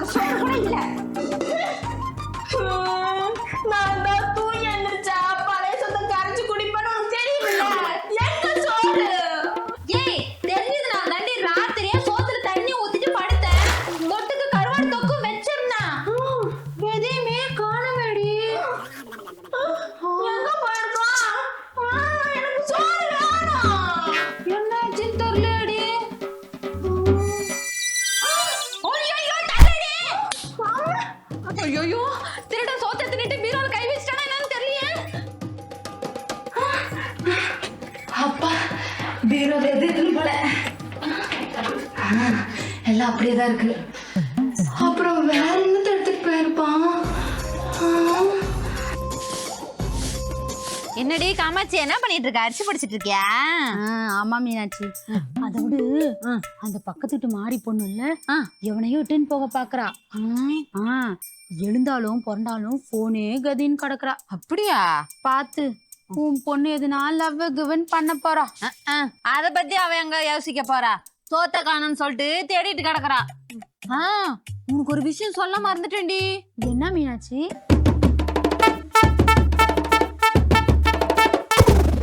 ஒரு எல்லாம் அப்படியே தான் இருக்கு. அப்புறம் வேற என்னத்தை எடுத்துட்டு போயிருப்பான். என்னடி காமாட்சி என்ன பண்ணிட்டு இருக்க? அரிசி படிச்சிட்டு இருக்கியா? ஆமா மீனாட்சி. அதை விடு. அந்த பக்கத்து வீட்டு மாறி பொண்ணு இல்ல. எவனையும் இட்டுன்னு போக பாக்குறா. ஆ. எழுந்தாலும் பிறந்தாலும் போனே கதின்னு கிடக்குறா. அப்படியா? பாத்து உன் பொண்ணு எதுனா லவ் கிவன் பண்ண போறா. அத பத்தி அவ எங்க யோசிக்க போறா? சோத்த காணும்னு சொல்லிட்டு தேடிட்டு கிடக்குறா. ஆ, உனக்கு ஒரு விஷயம் சொல்ல மறந்துட்டேன்டி. என்ன மீனாட்சி?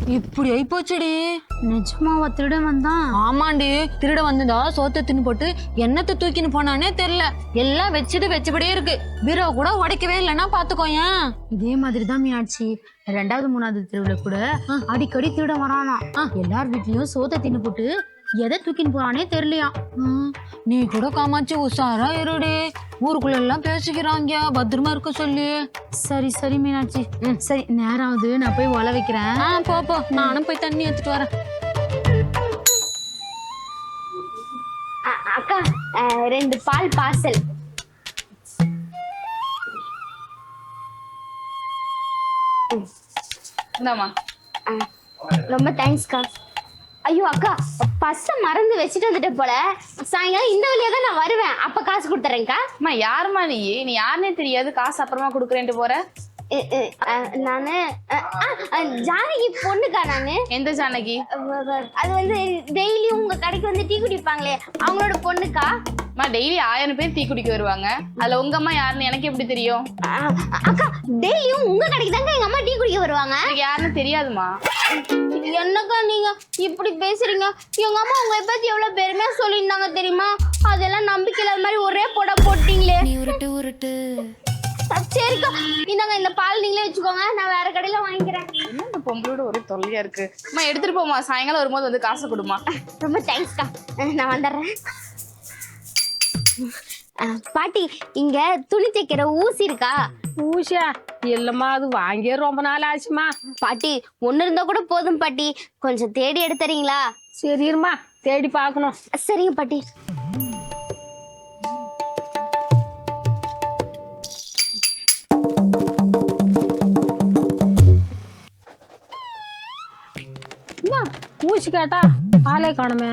இப்படி ஆயிப்போச்சுடி. நிஜமாவா திருடன் வந்தான் ஆமாண்டி திருட வந்துதா சோத்த தின்னு போட்டு என்னத்தை தூக்கின்னு போனானே தெரியல. எல்லாம் வச்சுட்டு வச்சபடியே இருக்கு. பீரோ கூட உடைக்கவே இல்லைன்னா பாத்துக்கோயேன் இதே மாதிரி தான் மீனாட்சி. ரெண்டாவது மூணாவது தெருவுல கூட அடிக்கடி திருடன் வரானா. எல்லார் வீட்லயும் சோத்தை தின்னு போட்டு எதை தூக்கின்னு போறானே தெரியலையா? நீ கூட காமாச்சு உஷாரா இருடி. ஊருக்குள்ள எல்லாம் பேசிக்கிறாங்க. பத்திரமா இருக்க சொல்லி. சரி சரி மீனாட்சி. சரி நேரம் ஆகுது நான் போய் ஒல வைக்கிறேன். ஆ போ போ. நானும் போய் தண்ணி எடுத்துட்டு வரேன். அக்கா ரெண்டு பால் பார்சல். இந்தாம்மா. ரொம்ப தேங்க்ஸ்க்கா ஐயோ அக்கா பஸ்ஸை மறந்து வச்சுட்டு வந்துட்டேன் போல. சாயங்காலம் இந்த வழியா தான் நான் வருவேன். அப்ப காசு கொடுத்துறேன்க்கா. அம்மா யாரும்மா நீ? நீ யாருன்னே தெரியாது. காசு அப்புறமா கொடுக்குறேன்ட்டு போற. நானு ஜானகி பொண்ணுக்கா நானு. எந்த ஜானகி? அது வந்து டெய்லியும் உங்க கடைக்கு வந்து டீ குடிப்பாங்களே அவங்களோட பொண்ணுக்கா? அம்மா டெய்லி ஆயிரம் பேர் டீ குடிக்க வருவாங்க. அதுல உங்க அம்மா யாருன்னு எனக்கு எப்படி தெரியும்? அக்கா டெய்லியும் உங்க கடைக்கு தாங்க எங்க அம்மா டீ குடிக்க வருவாங்க? எனக்கு யாருன்னு தெரியாதுமா என்னக்கா நீங்க இப்படி பேசுறீங்க? எங்க அம்மா உங்களை பத்தி எவ்வளவு பெருமையா சொல்லியிருந்தாங்க தெரியுமா? அதெல்லாம் நம்பிக்கை இல்லாத மாதிரி ஒரே போட போட்டீங்களே. உருட்டு உருட்டு. சரிக்கா. இந்தாங்க இந்த பால் நீங்களே வச்சுக்கோங்க. நான் வேற கடையில வாங்கிக்கிறேன். என்ன இந்த பொம்பளோட ஒரே தொல்லையா இருக்கு? அம்மா எடுத்துட்டு போமா சாயங்காலம் வரும்போது வந்து காசு கொடுமா ரொம்ப தேங்க்ஸ்க்கா நான் வந்துடுறேன். பாட்டி இங்க துணி தைக்கிற ஊசி இருக்கா? ஊஷா இல்லம்மா அது வாங்கியே ரொம்ப நாள் ஆச்சுமா பாட்டி ஒண்ணு இருந்தா கூட போதும் பாட்டி. கொஞ்சம் தேடி எடுத்துறீங்களா சரிம்மா தேடி பார்க்கணும். சரிங்க பாட்டி. ஊசி கேட்டா ஆளே காணுமே.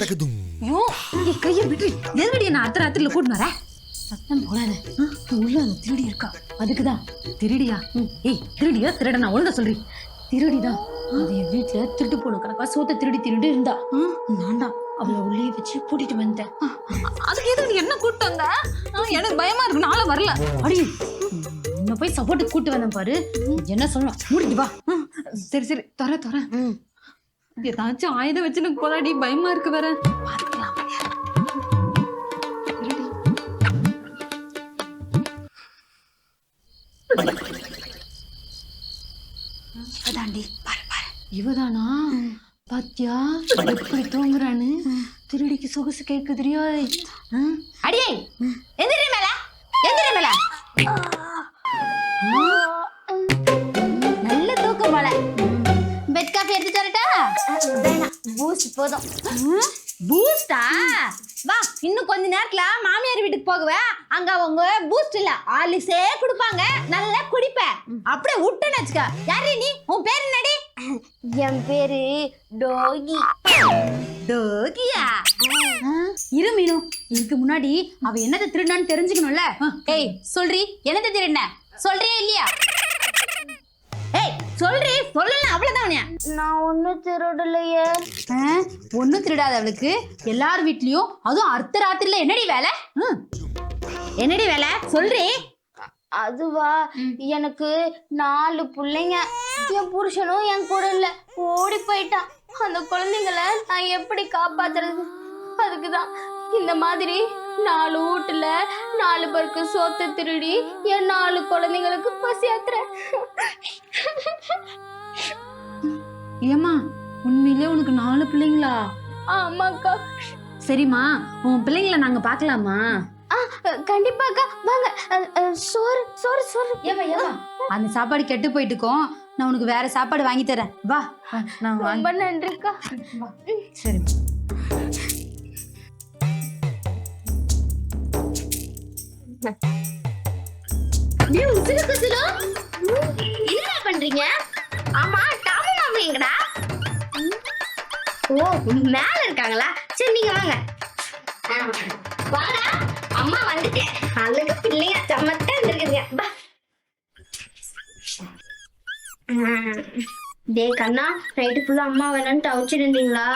Takadum. ஐயோ ஏய், கையை விட்டு எதுவடி நான் அர்த்த ராத்திரில கூட்டு வர சத்தம் போடாத. உள்ள அந்த திருடி இருக்கா? அதுக்குதான். திருடியா? ஏய் திருடியா? திருட நான் ஒழுங்கா சொல்றேன். திருடிதான். அது என் வீட்டுல திருட்டு போன கணக்கா சோத்த திருடி திருடி இருந்தா. நான்டா அவளை உள்ளே வச்சு பூட்டிட்டு வந்தேன் அதுக்கு எதுக்கு என்ன கூட்டு வந்த? எனக்கு பயமா இருக்கு. நாளை வரல. அடி உன்னை போய் சப்போர்ட்டுக்கு கூட்டு வந்தேன் பாரு. என்ன சொல்லணும்? முடிஞ்சு வா. சரி சரி. தர தர ஏதாச்சும் ஆயுதம் வச்சு எனக்கு போராடி பயமா இருக்கு வேற. பாத்துக்கலாம். அதாண்டி பாரு பாரு. இவதானா? பாத்தியா? எப்படி தூங்குறான்னு? திருடிக்கு சொகுசு கேட்குதுரியோ அடியே! எந்திரி மேல. எந்திரி மேல. நல்ல தூக்கம் போல. பெட் காஃபி எடுத்து தரட்டா வேணாம் பூஸ்ட் போதும். பூஸ்டா வா இன்னும் கொஞ்ச நேரத்துல மாமியார் வீட்டுக்கு போகுவேன் அங்க அவங்க பூஸ்ட் இல்ல ஆலிஸே கொடுப்பாங்க. நல்லா குடிப்ப. அப்படியே விட்டுன்னு வச்சுக்க. யாரு நீ? உன் பேர் என்னடி? என் பேரு டோகி. டோகியா? இரு மீனு. இதுக்கு முன்னாடி அவ என்னதை திருடினான்னு தெரிஞ்சுக்கணும்ல. ஏய் சொல்றி. என்னதை திருடின? சொல்றியா இல்லையா? ஏய் சொல்றி சொல்லலாம் அவ்வளவுதான் நான் ஒன்றும் திருடலையே. ஒன்னும் திருடாத அவளுக்கு எல்லார் வீட்லயும் அதுவும் அர்த்த ராத்திரில என்னடி வேலை. என்னடி வேலை? சொல்றி. அதுவா எனக்கு நாலு பிள்ளைங்க. என் புருஷனும் என் கூட இல்ல. ஓடி போயிட்டான். அந்த குழந்தைங்கள நான் எப்படி காப்பாத்துறது? அதுக்கு தான் இந்த மாதிரி நாலு வீட்டுல நாலு பேருக்கு சோத்தை திருடி என் நாலு குழந்தைங்களுக்கு பசி ஆத்துறேன் ஏமா உண்மையிலே உனக்கு நாலு பிள்ளைங்களா? ஆமாக்கா. சரிம்மா உன் பிள்ளைங்கள நாங்க பார்க்கலாமா? ஆ கண்டிப்பாக்கா. வாங்க. சோறு சோறு சோறு. ஏமா ஏமா அந்த சாப்பாடு கெட்டு போயிட்டுக்கும் நான் உனக்கு வேற சாப்பாடு வாங்கி தரேன். வா. நான் வாங்கி ரொம்ப நன்றிக்கா சரி என்னடா பண்றீங்க? ஆமா டாமு மாமா எங்கடா? ஓ மேல இருக்காங்களா? சரி நீங்க வாங்க. வாடா அம்மா வந்துட்டேன் அழகு பிள்ளைங்க சமத்தா இருந்திருக்குங்க வா. டே கண்ணா நைட்டு ஃபுல்லா அம்மா வேணான்ட்டு அவிச்சிருந்தீங்களா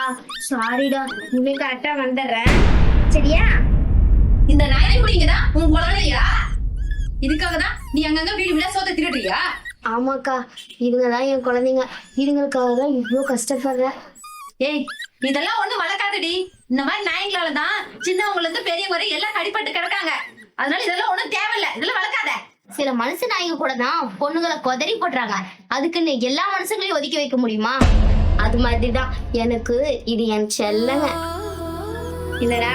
சாரிடா இனிமே கரெக்டா வந்துடுறேன். சரியா? குழந்தையா? இதுக்காக தான் நீ அங்கங்க வீடு வீடா சோத்த திருடுறியா? ஆமாக்கா இதுங்க தான் என் குழந்தைங்க. இதுங்களுக்காக தான் இவ்வளோ கஷ்டப்படுறேன். ஏய் இதெல்லாம் ஒண்ணு வளர்க்காதடி. இந்த மாதிரி நாய்ங்களால தான் சின்னவங்கள இருந்து பெரியவங்க வரை எல்லாம் கடிப்பட்டு கிடக்காங்க. அதனால இதெல்லாம் ஒண்ணும் தேவையில்ல. இதெல்லாம் வளர்க்காத. சில மனுஷ நாய்ங்க கூட தான் பொண்ணுங்களை கொதறி போடுறாங்க அதுக்குன்னு எல்லா மனுஷங்களையும் ஒதுக்கி வைக்க முடியுமா? அது மாதிரி தான் எனக்கு இது என் செல்லங்க. இல்லடா